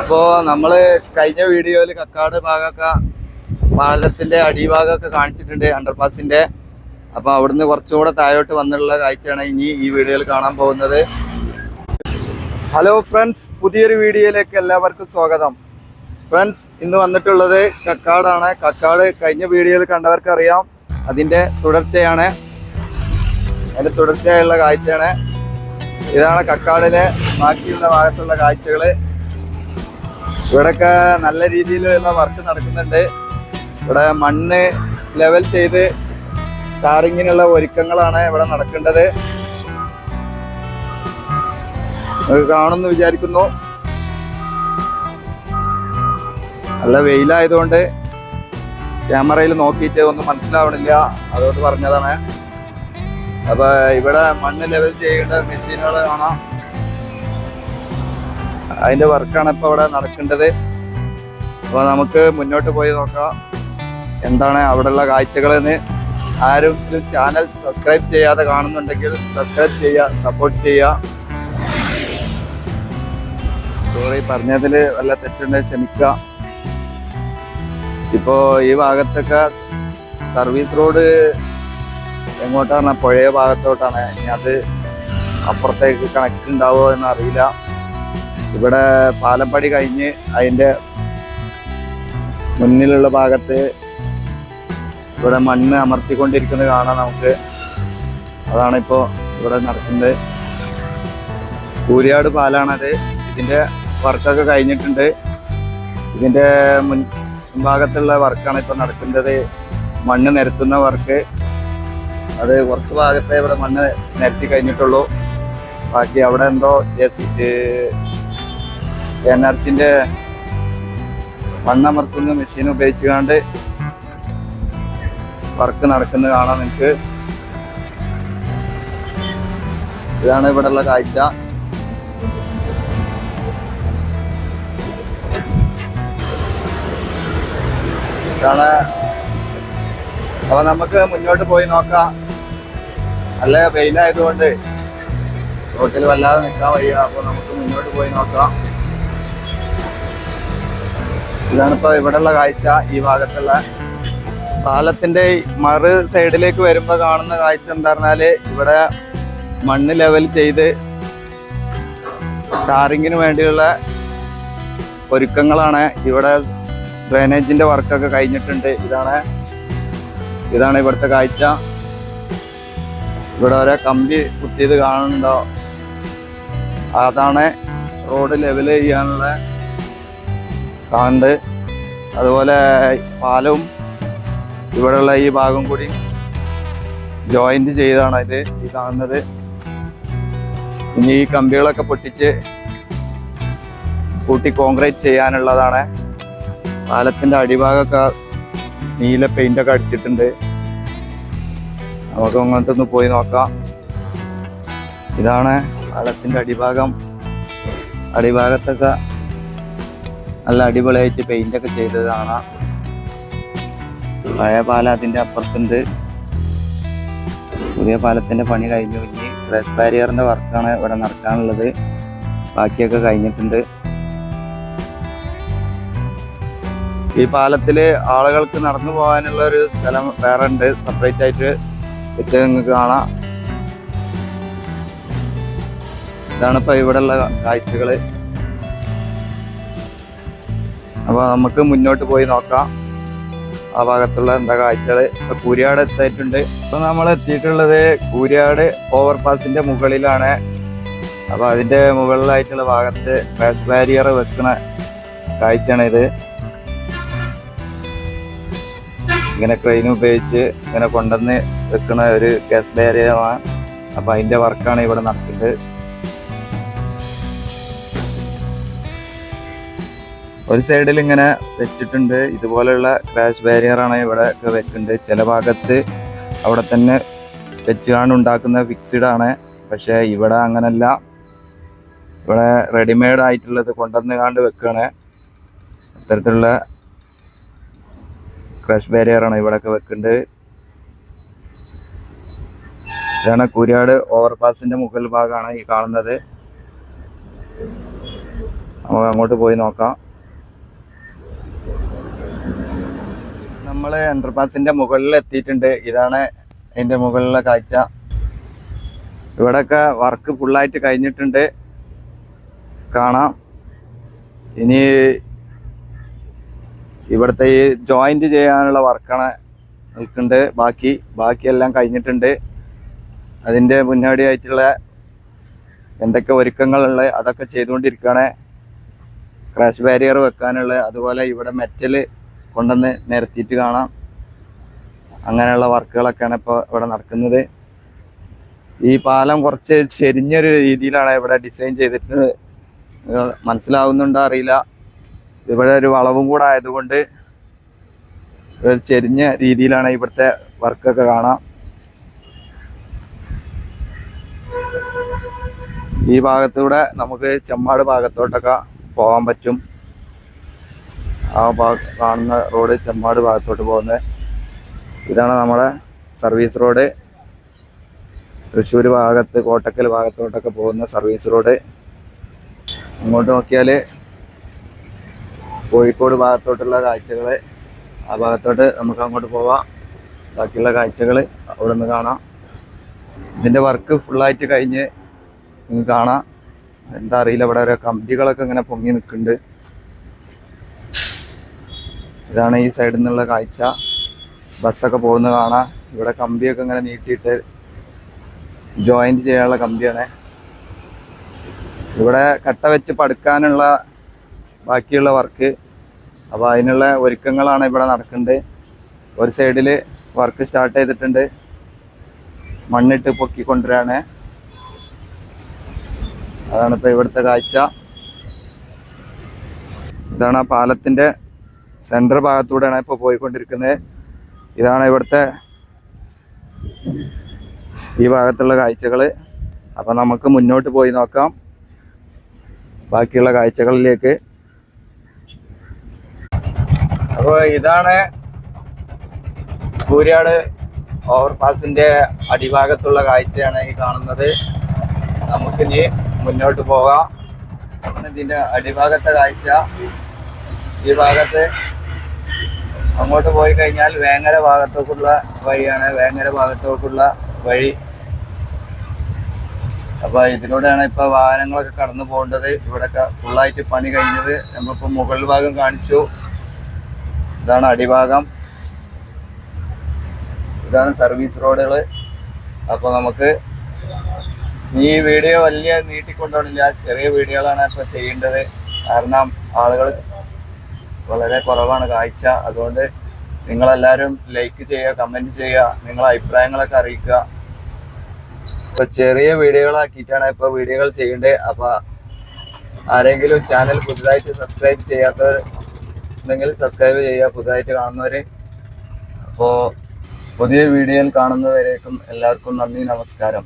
അപ്പോ നമ്മൾ കഴിഞ്ഞ വീഡിയോയിൽ കക്കാട് ഭാഗമൊക്കെ പാലത്തിന്റെ അടിഭാഗമൊക്കെ കാണിച്ചിട്ടുണ്ട് അണ്ടർപാസിന്റെ അപ്പോൾ അവിടുന്ന് കുറച്ചുകൂടെ താഴോട്ട് വന്നുള്ള കാഴ്ചയാണ് ഇനി ഈ വീഡിയോയിൽ കാണാൻ പോകുന്നത്. ഹലോ ഫ്രണ്ട്സ് പുതിയൊരു വീഡിയോയിലേക്ക് എല്ലാവർക്കും സ്വാഗതം. ഫ്രണ്ട്സ് ഇന്ന് വന്നിട്ടുള്ളത് കക്കാടാണ്. കക്കാട് കഴിഞ്ഞ വീഡിയോയിൽ കണ്ടവർക്കറിയാം അതിന്റെ തുടർച്ചയാണ്. അതിന്റെ തുടർച്ചയായുള്ള കാഴ്ചയാണ്. ഇതാണ് കക്കാടിലെ ബാക്കിയുള്ള ഭാഗത്തുള്ള കാഴ്ചകൾ. ഇവിടെയൊക്കെ നല്ല രീതിയിലുള്ള വർക്ക് നടക്കുന്നുണ്ട്. ഇവിടെ മണ്ണ് ലെവൽ ചെയ്ത് ടാറിങ്ങിനുള്ള ഒരുക്കങ്ങളാണ് ഇവിടെ നടക്കേണ്ടത്. കാണുമെന്ന് വിചാരിക്കുന്നു. നല്ല വെയിലായതുകൊണ്ട് ക്യാമറയിൽ നോക്കിയിട്ട് ഒന്നും മനസ്സിലാവണില്ല. അതുകൊണ്ട് പറഞ്ഞതാണ്. അപ്പൊ ഇവിടെ മണ്ണ് ലെവൽ ചെയ്യേണ്ട മെഷീനുകൾ കാണാം. അതിന്റെ വർക്കാണ് ഇപ്പൊ അവിടെ നടക്കേണ്ടത്. അപ്പൊ നമുക്ക് മുന്നോട്ട് പോയി നോക്കാം. എന്താണ് അവിടെയുള്ള കാഴ്ചകൾ എന്ന് ആരും ചാനൽ സബ്സ്ക്രൈബ് ചെയ്യാതെ കാണുന്നുണ്ടെങ്കിൽ സബ്സ്ക്രൈബ് ചെയ്യുക സപ്പോർട്ട് ചെയ്യുക സോറി പറഞ്ഞതിൽ വല്ല തെറ്റുണ്ട് ക്ഷമിക്കുക. ഇപ്പോ ഈ ഭാഗത്തൊക്കെ സർവീസ് റോഡ് എങ്ങോട്ടാണ്? പുഴയ ഭാഗത്തോട്ടാണ്. ഇനി അത് അപ്പുറത്തേക്ക് കണക്ട് ഉണ്ടാവുമോ എന്ന് അറിയില്ല. ഇവിടെ പാലപ്പടി കഴിഞ്ഞ് അതിന്റെ മുന്നിലുള്ള ഭാഗത്ത് ഇവിടെ മണ്ണ് അമർത്തിക്കൊണ്ടിരിക്കുന്നത് കാണാം നമുക്ക്. അതാണിപ്പോൾ ഇവിടെ നടക്കുന്നത്. കൂരിയാട് പാലാണത്. ഇതിന്റെ വർക്കൊക്കെ കഴിഞ്ഞിട്ടുണ്ട്. ഇതിന്റെ മുൻ ഭാഗത്തുള്ള വർക്കാണ് ഇപ്പോൾ നടക്കുന്നത്. മണ്ണ് നിരത്തുന്ന വർക്ക്. അത് കുറച്ച് ഭാഗത്തെ ഇവിടെ മണ്ണ് നിരത്തി കഴിഞ്ഞിട്ടുള്ളൂ. ബാക്കി അവിടെ എന്തോ ജെ എൻ ആർ സിന്റെ മണ്ണമർത്തുന്ന മെഷീൻ ഉപയോഗിച്ചുകൊണ്ട് വർക്ക് നടക്കുന്നത് കാണാം നിങ്ങൾക്ക്. ഇതാണ് ഇവിടെയുള്ള കാഴ്ച. ഇതാണ്. അപ്പൊ നമുക്ക് മുന്നോട്ട് പോയി നോക്കാം. നല്ല വെയിലായതുകൊണ്ട് റോട്ടിൽ വല്ലാതെ നിൽക്കാൻ വയ്യ. അപ്പൊ നമുക്ക് മുന്നോട്ട് പോയി നോക്കാം. ഇതാണിപ്പോ ഇവിടെയുള്ള കാഴ്ച. ഈ ഭാഗത്തുള്ള പാലത്തിന്റെ മറു സൈഡിലേക്ക് വരുമ്പോ കാണുന്ന കാഴ്ച എന്താ ഇവിടെ മണ്ണ് ലെവൽ ചെയ്ത് ടാറിങ്ങിന് വേണ്ടിയുള്ള ഒരുക്കങ്ങളാണ്. ഇവിടെ ഡ്രെയിനേജിന്റെ വർക്കൊക്കെ കഴിഞ്ഞിട്ടുണ്ട്. ഇതാണ് ഇതാണ് ഇവിടുത്തെ കാഴ്ച. ഇവിടെ ഓരോ കമ്പി കുത്തിയത് കാണുന്നുണ്ടോ? അതാണ് റോഡ് ലെവൽ ചെയ്യാനുള്ള കാണുന്നത് അതുപോലെ പാലവും ഇവിടെയുള്ള ഈ ഭാഗം കൂടി ജോയിന്റ് ചെയ്താണ് ഇത് ഈ കാണുന്നത്. ഇനി ഈ കമ്പികളൊക്കെ പൊട്ടിച്ച് കൂട്ടി കോൺക്രീറ്റ് ചെയ്യാനുള്ളതാണ്. പാലത്തിന്റെ അടിഭാഗമൊക്കെ നീല പെയിന്റൊക്കെ അടിച്ചിട്ടുണ്ട്. നമുക്ക് അങ്ങോട്ടൊന്ന് പോയി നോക്കാം. ഇതാണ് പാലത്തിന്റെ അടിഭാഗം. അടിഭാഗത്തൊക്കെ നല്ല അടിപൊളിയായിട്ട് പെയിന്റ് ഒക്കെ ചെയ്തത് കാണാം. പഴയ പാലം അതിന്റെ അപ്പുറത്തുണ്ട്. പുതിയ പാലത്തിന്റെ പണി കഴിഞ്ഞു. ഇനി ഗ്ലസ് ബാരിയറിന്റെ വർക്കാണ് ഇവിടെ നടക്കാനുള്ളത്. ബാക്കിയൊക്കെ കഴിഞ്ഞിട്ടുണ്ട്. ഈ പാലത്തിൽ ആളുകൾക്ക് നടന്നു പോകാനുള്ള ഒരു സ്ഥലം വേറെ ഉണ്ട്. സെപ്പറേറ്റ് ആയിട്ട് വെച്ച് നിങ്ങൾക്ക് കാണാം. ഇതാണ് ഇപ്പൊ ഉള്ള കാഴ്ചകൾ. അപ്പൊ നമുക്ക് മുന്നോട്ട് പോയി നോക്കാം. ആ ഭാഗത്തുള്ള എന്താ കാഴ്ചകൾ ഇപ്പൊ കൂരിയാട് എത്തിയിട്ടുണ്ട്. ഇപ്പൊ നമ്മൾ എത്തിയിട്ടുള്ളത് കൂരിയാട് ഓവർപാസിന്റെ മുകളിലാണ്. അപ്പോൾ അതിന്റെ മുകളിലായിട്ടുള്ള ഭാഗത്ത് ക്രാഷ് ബാരിയർ വെക്കുന്ന കാഴ്ചയാണ് ഇത്. ഇങ്ങനെ ക്രെയിൻ ഉപയോഗിച്ച് ഇങ്ങനെ കൊണ്ടുവന്ന് വെക്കുന്ന ഒരു ഗ്യാസ് ബാരിയറാണ് അപ്പോൾ അതിന്റെ വർക്കാണ് ഇവിടെ നടക്കുന്നത്. ഒരു സൈഡിൽ ഇങ്ങനെ വെച്ചിട്ടുണ്ട്. ഇതുപോലെയുള്ള ക്രാഷ് ബാരിയറാണ് ഇവിടെ വെക്കുന്നത് ചില ഭാഗത്ത് അവിടെ തന്നെ വെച്ചുകാണ്ട് ഉണ്ടാക്കുന്ന ഫിക്സ്ഡ് ആണ്. പക്ഷേ ഇവിടെ അങ്ങനല്ല. ഇവിടെ റെഡിമെയ്ഡ് ആയിട്ടുള്ളത് കൊണ്ടുവന്ന് കാണ്ട് വെക്കുകയാണ് അത്തരത്തിലുള്ള ക്രാഷ് ബാരിയറാണ് ഇവിടെയൊക്കെ വെക്കുന്നത് ഇതാണ് കുര്യാട് ഓവർപാസിന്റെ മുകൾ ഭാഗമാണ് ഈ കാണുന്നത്. നമുക്ക് അങ്ങോട്ട് പോയി നോക്കാം. നമ്മൾ അണ്ടർപാസിന്റെ മുകളിൽ എത്തിയിട്ടുണ്ട്. ഇതാണ് അതിന്റെ മുകളിലെ കാഴ്ച. ഇവിടെയൊക്കെ വർക്ക് ഫുള്ളായിട്ട് കഴിഞ്ഞിട്ടുണ്ട്. കാണാം. ഇനി ഇവിടുത്തെ ഈ ജോയിന്റ് ചെയ്യാനുള്ള വർക്കാണ് നിൽക്കുന്നുണ്ട് ബാക്കി ബാക്കിയെല്ലാം കഴിഞ്ഞിട്ടുണ്ട്. അതിന്റെ മുന്നോടിയായിട്ടുള്ള എന്തൊക്കെ ഒരുക്കങ്ങളുള്ള അതൊക്കെ ചെയ്തുകൊണ്ടിരിക്കുകയാണ്. ക്രാഷ് ബാരിയർ വെക്കാനുള്ള അതുപോലെ ഇവിടെ മെറ്റൽ കൊണ്ടുവന്ന് നിരത്തിയിട്ട് കാണാം. അങ്ങനെയുള്ള വർക്കുകളൊക്കെയാണ് ഇപ്പോൾ ഇവിടെ നടക്കുന്നത്. ഈ പാലം കുറച്ച് ചെരിഞ്ഞൊരു രീതിയിലാണ് ഇവിടെ ഡിസൈൻ ചെയ്തിട്ട് മനസ്സിലാവുന്നുണ്ടോ അറിയില്ല. ഇവിടെ ഒരു വളവും കൂടെ ആയതുകൊണ്ട് ഒരു ചെരിഞ്ഞ രീതിയിലാണ് ഇവിടുത്തെ വർക്കൊക്കെ കാണാം. ഈ ഭാഗത്തൂടെ നമുക്ക് ചെമ്മാട് ഭാഗത്തോട്ടൊക്കെ പോകാൻ പറ്റും. ആ കാണുന്ന റോഡ് ചെമ്മാട് ഭാഗത്തോട്ട് പോകുന്നത്. ഇതാണ് നമ്മുടെ സർവീസ് റോഡ്. തൃശ്ശൂർ ഭാഗത്ത് കോട്ടക്കൽ ഭാഗത്തോട്ടൊക്കെ പോകുന്ന സർവീസ് റോഡ്. അങ്ങോട്ട് നോക്കിയാൽ കോഴിക്കോട് ഭാഗത്തോട്ടുള്ള കാഴ്ചകൾ ആ ഭാഗത്തോട്ട് നമുക്ക് അങ്ങോട്ട് പോവാം. ബാക്കിയുള്ള കാഴ്ചകൾ അവിടെ നിന്ന് കാണാം. ഇതിന്റെ വർക്ക് ഫുള്ളായിട്ട് കഴിഞ്ഞ് നിങ്ങൾക്ക് കാണാം. എന്താ അറിയില്ല ഇവിടെ ഓരോ കമ്പികളൊക്കെ ഇങ്ങനെ പൊങ്ങി നിൽക്കുന്നുണ്ട്. ഇതാണ് ഈ സൈഡിൽ നിന്നുള്ള കാഴ്ച. ബസ്സൊക്കെ പോകുന്നത് കാണാം. ഇവിടെ കമ്പിയൊക്കെ ഇങ്ങനെ നീട്ടിയിട്ട് ജോയിന്റ് ചെയ്യാനുള്ള കമ്പിയാണ്. ഇവിടെ കട്ട വെച്ച് പടുക്കാനുള്ള ബാക്കിയുള്ള വർക്ക് അപ്പോൾ അതിനുള്ള ഒരുക്കങ്ങളാണ് ഇവിടെ നടക്കുന്നത്. ഒരു സൈഡിൽ വർക്ക് സ്റ്റാർട്ട് ചെയ്തിട്ടുണ്ട്. മണ്ണിട്ട് പൊക്കിക്കൊണ്ടുവരാണ് അതാണ് ഇപ്പോൾ ഇവിടുത്തെ കാഴ്ച. ഇതാണ് ആ പാലത്തിന്റെ സെന്റർ ഭാഗത്തൂടെയാണ് ഇപ്പോൾ പോയിക്കൊണ്ടിരിക്കുന്നത് ഇതാണ് ഇവിടുത്തെ ഈ ഭാഗത്തുള്ള കാഴ്ചകൾ അപ്പം നമുക്ക് മുന്നോട്ട് പോയി നോക്കാം. ബാക്കിയുള്ള കാഴ്ചകളിലേക്ക്. അപ്പോൾ ഇതാണ് കൂരിയാട് ഓവർപാസിന്റെ അടിഭാഗത്തുള്ള കാഴ്ചയാണ് ഈ കാണുന്നത്. നമുക്കിനി മുന്നോട്ട് പോകാം. ഇതിന്റെ അടിഭാഗത്തെ കാഴ്ച. ഈ ഭാഗത്ത് അങ്ങോട്ട് പോയി കഴിഞ്ഞാൽ വേങ്ങര ഭാഗത്തേക്കുള്ള വഴിയാണ്. വേങ്ങര ഭാഗത്തേക്കുള്ള വഴി. അപ്പൊ ഇതിലൂടെയാണ് ഇപ്പൊ വാഹനങ്ങളൊക്കെ കടന്നു പോകേണ്ടത്. ഇവിടെയൊക്കെ ഫുള്ളായിട്ട് പണി കഴിഞ്ഞത് നമ്മളിപ്പോ മുകൾ ഭാഗം കാണിച്ചു. ഇതാണ് അടിഭാഗം. ഇതാണ് സർവീസ് റോഡുകൾ അപ്പോൾ നമുക്ക് ഈ വീഡിയോ വലിയ നീട്ടിക്കൊണ്ടുപോകണില്ല ചെറിയ വീഡിയോകളാണ് ഇപ്പോൾ ചെയ്യേണ്ടത്. കാരണം ആളുകൾ വളരെ കുറവാണ് കാഴ്ച. അതുകൊണ്ട് നിങ്ങളെല്ലാവരും ലൈക്ക് ചെയ്യുക കമന്റ് ചെയ്യുക നിങ്ങളുടെ അഭിപ്രായങ്ങളൊക്കെ അറിയിക്കുക. ഇപ്പൊ ചെറിയ വീഡിയോകളാക്കിയിട്ടാണ് ഇപ്പോൾ വീഡിയോകൾ ചെയ്യേണ്ടത് അപ്പോൾ ആരെങ്കിലും ചാനൽ പുതുതായിട്ട് സബ്സ്ക്രൈബ് ചെയ്യാത്തവർ ഉണ്ടെങ്കിൽ സബ്സ്ക്രൈബ് ചെയ്യുക പുതുതായിട്ട് കാണുന്നവർ അപ്പോൾ പുതിയ വീഡിയോയിൽ കാണുന്നവരേക്കും എല്ലാവർക്കും നന്ദി നമസ്കാരം.